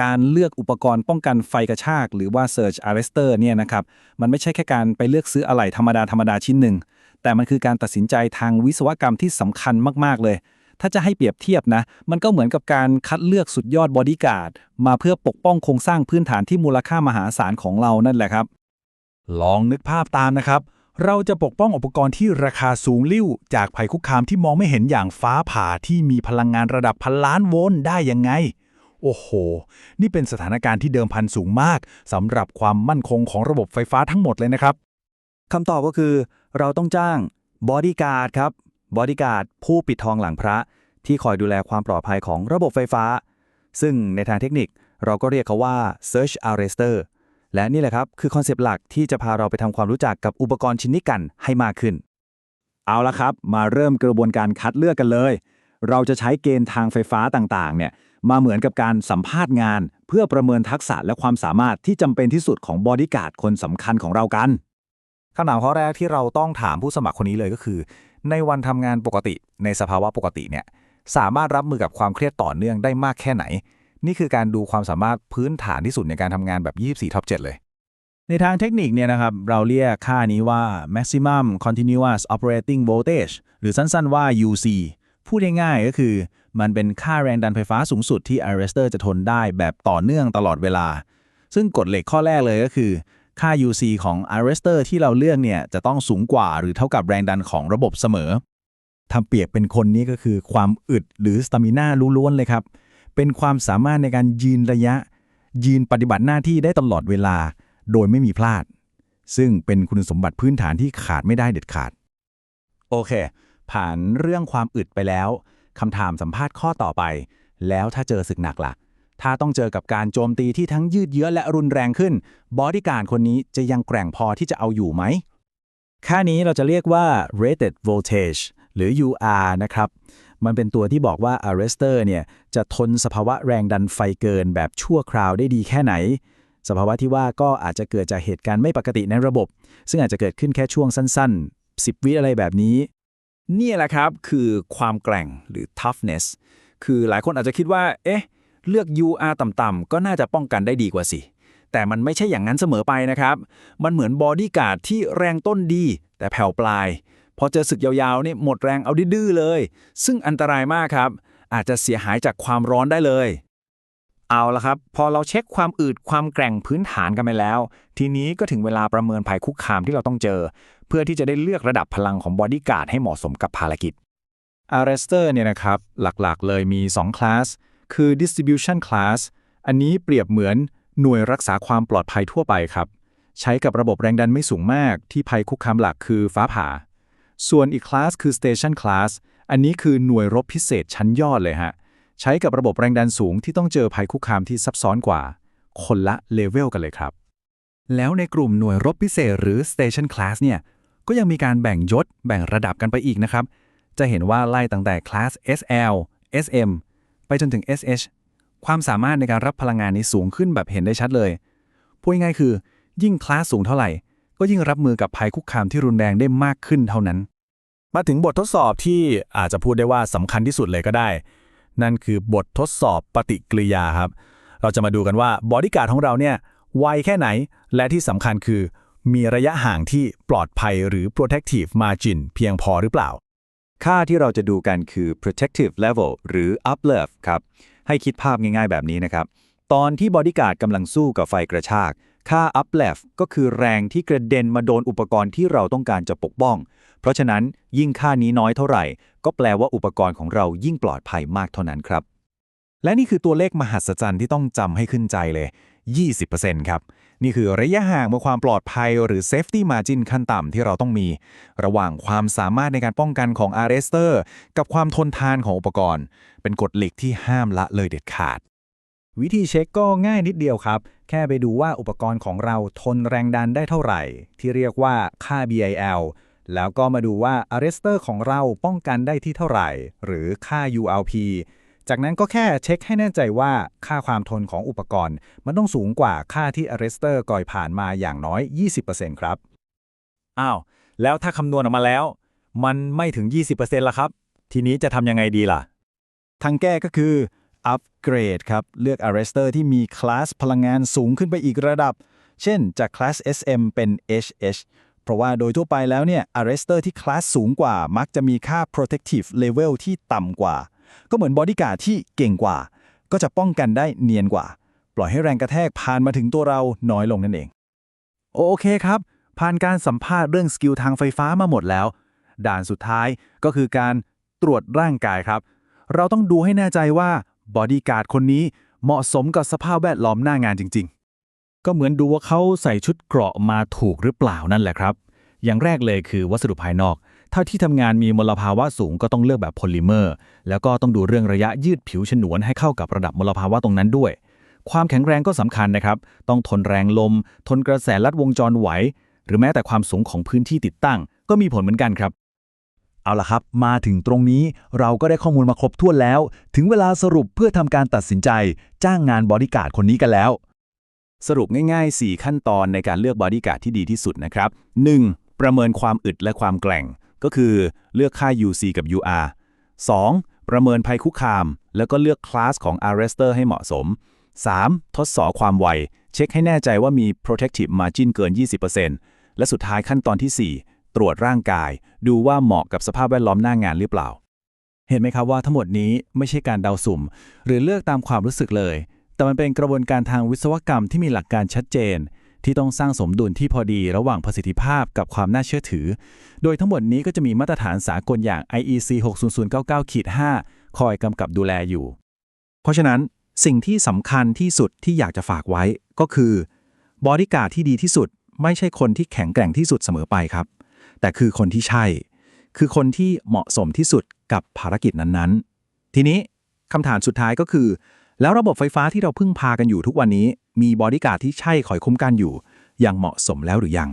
การเลือกอุปกรณ์ป้องกันไฟกระชาก หรือว่า Surge Arrestor เนี่ยนะครับมันไม่ใช่แค่การไปเลือกซื้ออะไหล่ธรรมดาธรรมดาชิ้นหนึ่ง แต่มันคือการตัดสินใจทางวิศวกรรมที่สำคัญมาก ๆ เลย ถ้าจะให้เปรียบเทียบนะ มันก็เหมือนกับการคัดเลือกสุดยอดบอดี้การ์ดมาเพื่อปกป้องโครงสร้างพื้นฐานที่มูลค่ามหาศาลของเรานั่นแหละครับ ลองนึกภาพตามนะครับ เราจะปกป้องอุปกรณ์ที่ราคาสูงลิ่ว จากภัยคุกคามที่มองไม่เห็นอย่างฟ้าผ่าที่มีพลังงานระดับพันล้านโวลต์ได้ยังไง โอ้โห นี่เป็นสถานการณ์ที่เดิมพันสูงมากสำหรับความมั่นคงของระบบไฟฟ้าทั้งหมดเลยนะครับคำตอบก็คือ เราต้องจ้างบอดี้การ์ดครับบอดี้การ์ดผู้ปิดทองหลังพระ ที่คอยดูแลความปลอดภัยของระบบไฟฟ้า ซึ่งในทางเทคนิคเราก็เรียกเขาว่า Search Arrester และนี่แหละครับ คือคอนเซปต์หลักที่จะพาเราไปทำความรู้จักกับอุปกรณ์ชิ้นนี้กันให้มากขึ้น เอาละครับ มาเริ่มกระบวนการคัดเลือกกันเลย เราจะใช้เกณฑ์ทางไฟฟ้าต่างๆ เนี่ย มาเหมือนกับการสัมภาษณ์งาน เพื่อประเมินทักษะและความสามารถที่จำเป็นที่สุดของบอดี้การ์ดคนสำคัญของเรากันคำถามข้อแรกที่เราต้องถามผู้สมัครคนนี้เลยก็คือ ในวันทำงานปกติในสภาวะปกติเนี่ยสามารถรับมือกับความเครียดต่อเนื่องได้มากแค่ไหน นี่คือการดูความสามารถพื้นฐานที่สุดในการทำงานแบบ 24ท็อป7เลย ในทางเทคนิคเนี่ยนะครับ เราเรียกค่านี้ว่า maximum continuous operating voltage หรือสั้นๆว่า UC พูดง่ายๆก็คือ มันเป็นค่าแรงดันไฟฟ้าสูงสุดที่ arrestor จะทนได้แบบต่อเนื่องตลอดเวลา ซึ่งกฎเหล็กข้อแรกเลยก็คือ ค่า UC ของ arrestor ที่เราเลือกเนี่ยจะต้องสูงกว่าหรือเท่ากับแรงดันของระบบเสมอทำเปรียบเป็นคนนี้ก็คือความอึดหรือสตามิน่าล้วนๆเลยครับ เป็นความสามารถในการยืนระยะ ยืนปฏิบัติหน้าที่ได้ตลอดเวลา โดยไม่มีพลาด ซึ่งเป็นคุณสมบัติพื้นฐานที่ขาดไม่ได้เด็ดขาด โอเค ผ่านเรื่องความอึดไปแล้วคำถามสัมภาษณ์ข้อต่อไป แล้วถ้าเจอศึกหนักล่ะ ถ้าต้องเจอกับการโจมตีที่ทั้งยืดเยื้อและรุนแรงขึ้น บอดี้การดคนนี้จะยังแกร่งพอที่จะเอาอยู่ไหม ค่านี้เราจะเรียกว่า rated voltage หรือ UR นะครับ มันเป็นตัวที่บอกว่า arrestor เนี่ยจะทนสภาวะแรงดันไฟเกินแบบชั่วคราวได้ดีแค่ไหน สภาวะที่ว่าก็อาจจะเกิดจากเหตุการณ์ไม่ปกติในระบบ ซึ่งอาจจะเกิดขึ้นแค่ช่วงสั้นๆ 10 วิอะไรแบบนี้ นี่แหละครับคือความแกร่งหรือ toughness คือหลายคนอาจจะคิดว่า เอ๊ะ เลือก UR ต่ำๆก็น่าจะป้องกันได้ดีกว่าสิ แต่มันไม่ใช่อย่างนั้นเสมอไปนะครับ มันเหมือนบอดี้การ์ดที่แรงต้นดี แต่แผ่วปลาย พอเจอศึกยาวๆนี่หมดแรงเอาดื้อเลย ซึ่งอันตรายมากครับ อาจจะเสียหายจากความร้อนได้เลย เอาละครับ พอเราเช็คความอืดความแกร่งพื้นฐานกันไปแล้ว ทีนี้ก็ถึงเวลาประเมินภัยคุกคามที่เราต้องเจอ เพื่อที่จะได้เลือกระดับพลังของบอดี้การ์ดให้เหมาะสมกับภารกิจ arrestor เนี่ยนะครับ หลักๆ เลยมี 2 คลาส คือ distribution class อันนี้เปรียบเหมือนหน่วยรักษาความปลอดภัยทั่วไปครับ ใช้กับระบบแรงดันไม่สูงมากที่ภัยคุกคามหลักคือฟ้าผ่า ส่วนอีกคลาสคือ station class อันนี้คือหน่วยรบพิเศษชั้นยอดเลยฮะ ใช้กับระบบแรงดันสูงที่ต้องเจอภัยคุกคามที่ซับซ้อนกว่า คนละเลเวลกันเลยครับ แล้วในกลุ่มหน่วยรบพิเศษหรือ station class เนี่ย ก็ยังมีการแบ่งยศ แบ่งระดับกันไปอีกนะครับ จะเห็นว่าไล่ตั้งแต่คลาส SL SM ไปจนถึง SH ความสามารถในการรับพลังงานนี้สูงขึ้นแบบเห็นได้ชัดเลย พูดง่ายๆคือ ยิ่งคลาสสูงเท่าไหร่ ก็ยิ่งรับมือกับภัยคุกคามที่รุนแรงได้มากขึ้นเท่านั้น มาถึงบททดสอบที่อาจจะพูดได้ว่าสำคัญที่สุดเลยก็ได้ นั่นคือบททดสอบปฏิกิริยาครับ เราจะมาดูกันว่าบอดี้การ์ดของเราเนี่ยไวแค่ไหน และที่สำคัญคือ มีระยะห่างที่ปลอดภัยหรือ protective margin เพียงพอหรือเปล่า ค่าที่เราจะดูกันคือ protective level หรือ uplift ครับ ให้คิดภาพง่ายๆแบบนี้นะครับ ตอนที่บอดี้การ์ดกำลังสู้กับไฟกระชาก ค่า uplift ก็คือแรงที่กระเด็นมาโดนอุปกรณ์ที่เราต้องการจะปกป้อง เพราะฉะนั้นยิ่งค่านี้น้อยเท่าไหร่ ก็แปลว่าอุปกรณ์ของเรายิ่งปลอดภัยมากเท่านั้นครับ และนี่คือตัวเลขมหัศจรรย์ที่ต้องจำให้ขึ้นใจเลย 20%ครับ นี่คือระยะห่างเมื่อความปลอดภัยหรือ safety margin ขั้นต่ำที่เราต้องมี ระหว่างความสามารถในการป้องกันของ arrestor กับความทนทานของอุปกรณ์ เป็นกฎเหล็กที่ห้ามละเลยเด็ดขาด วิธีเช็คก็ง่ายนิดเดียวครับ แค่ไปดูว่าอุปกรณ์ของเราทนแรงดันได้เท่าไหร่ ที่เรียกว่าค่า BIL แล้วก็มาดูว่า arrestor ของเราป้องกันได้ที่เท่าไหร่ หรือค่า ULP จากนั้นก็แค่เช็คให้แน่ใจว่าค่าความทนของอุปกรณ์ มันต้องสูงกว่าค่าที่ arrestor ก่อยผ่านมาอย่างน้อย 20%ครับ อ้าว แล้วถ้าคำนวณออกมาแล้ว มันไม่ถึง 20%ละครับ ทีนี้จะทำยังไงดีล่ะ ทางแก้ก็คืออัปเกรดครับ เลือก arrestor ที่มีคลาสพลังงานสูงขึ้นไปอีกระดับ เช่นจากคลาส SM เป็น HH เพราะว่าโดยทั่วไปแล้วเนี่ย arrestor ที่คลาสสูงกว่ามักจะมีค่า protective level ที่ต่ำกว่า ก็เหมือนบอดี้การ์ดที่เก่งกว่า ก็จะป้องกันได้เนียนกว่า ปล่อยให้แรงกระแทกผ่านมาถึงตัวเราน้อยลงนั่นเอง โอเคครับ ผ่านการสัมภาษณ์เรื่องสกิลทางไฟฟ้ามาหมดแล้ว ด่านสุดท้ายก็คือการตรวจร่างกายครับ เราต้องดูให้แน่ใจว่าบอดี้การ์ดคนนี้เหมาะสมกับสภาพแวดล้อมหน้างานจริง ๆ ก็เหมือนดูว่าเขาใส่ชุดเกราะมาถูกหรือเปล่านั่นแหละครับ อย่างแรกเลยคือวัสดุภายนอก ถ้าที่ทำงานมีมลภาวะสูงก็ต้องเลือกแบบโพลิเมอร์ แล้วก็ต้องดูเรื่องระยะยืดผิวฉนวนให้เข้ากับระดับมลภาวะตรงนั้นด้วย ความแข็งแรงก็สำคัญนะครับ ต้องทนแรงลม ทนกระแสลัดวงจรไหว หรือแม้แต่ความสูงของพื้นที่ติดตั้ง ก็มีผลเหมือนกันครับเอาละครับ มาถึงตรงนี้เราก็ได้ข้อมูลมาครบถ้วนแล้ว ถึงเวลาสรุปเพื่อทำการตัดสินใจ จ้างงานบอดี้การ์ดคนนี้กันแล้ว สรุปง่ายๆ 4 ขั้นตอนในการเลือกบอดี้การ์ดที่ดีที่สุดนะครับ 1. ประเมินความอึดและความแกร่ง ก็คือเลือกค่า UC กับ UR 2. ประเมินภัยคุกคาม แล้วก็เลือกคลาสของ arrestor ให้เหมาะสม 3. ทดสอบความไว เช็คให้แน่ใจว่ามี protective margin เกิน 20%และสุดท้ายขั้นตอนที่ 4 ตรวจร่างกาย ดูว่าเหมาะกับสภาพแวดล้อมหน้างานหรือเปล่า เห็นไหมครับว่าทั้งหมดนี้ไม่ใช่การเดาสุ่ม หรือเลือกตามความรู้สึกเลย แต่มันเป็นกระบวนการทางวิศวกรรมที่มีหลักการชัดเจน ที่ต้องสร้างสมดุลที่พอดีระหว่างประสิทธิภาพกับความน่าเชื่อถือ โดยทั้งหมดนี้ก็จะมีมาตรฐานสากลอย่าง IEC 60099-5 คอยกำกับดูแลอยู่ เพราะฉะนั้นสิ่งที่สำคัญที่สุดที่อยากจะฝากไว้ก็คือบอดี้การ์ดที่ดีที่สุด ไม่ใช่คนที่แข็งแกร่งที่สุดเสมอไปครับ แต่คือคนที่ใช่ คือคนที่เหมาะสมที่สุดกับภารกิจนั้นๆ ทีนี้คำถามสุดท้ายก็คือ แล้วระบบไฟฟ้าที่เราพึ่งพากันอยู่ทุกวันนี้ มีบอดี้การ์ดที่ใช่คอยคุ้มกันอยู่ อย่างเหมาะสมแล้วหรือยัง